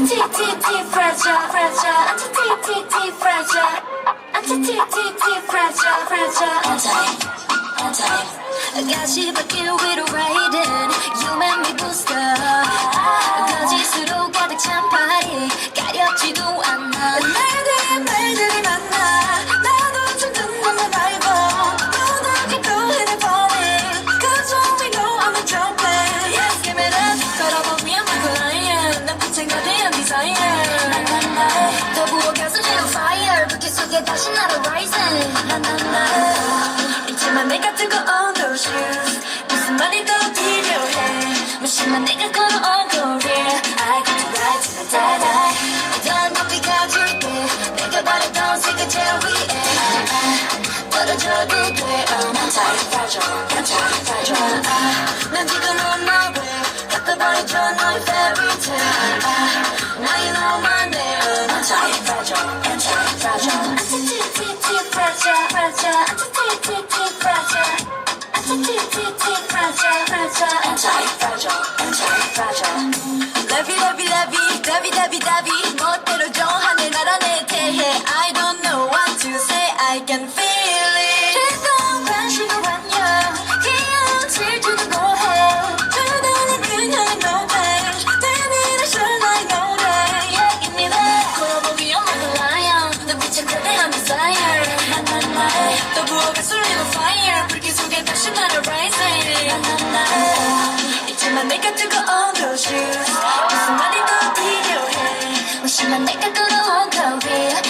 Anti-fragile, fragile, anti-fragile, anti-fragile, fragile, anti, anti. I got you back here with a right hand. You made me booster. 속에 다시 나를 rising 나나나 이제만 내가 뜨거운 those shoes 무슨 말이도 필요해 무심한 내가 걸어온 거리를 I got to ride till I die die 어떤 커피가 줄게 내가 바랬던 세계 제일 위에 떨어져도 돼 Oh 난 자리 빠져 난 자리 빠져 난 지금 넌 너를 갖다 버려줘 너 time. 심한 내가 끌어온 더 real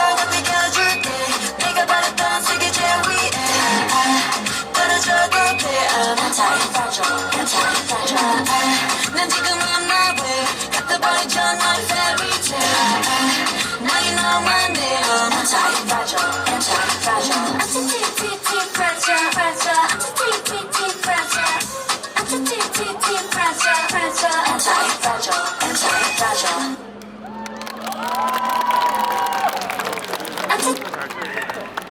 난 지금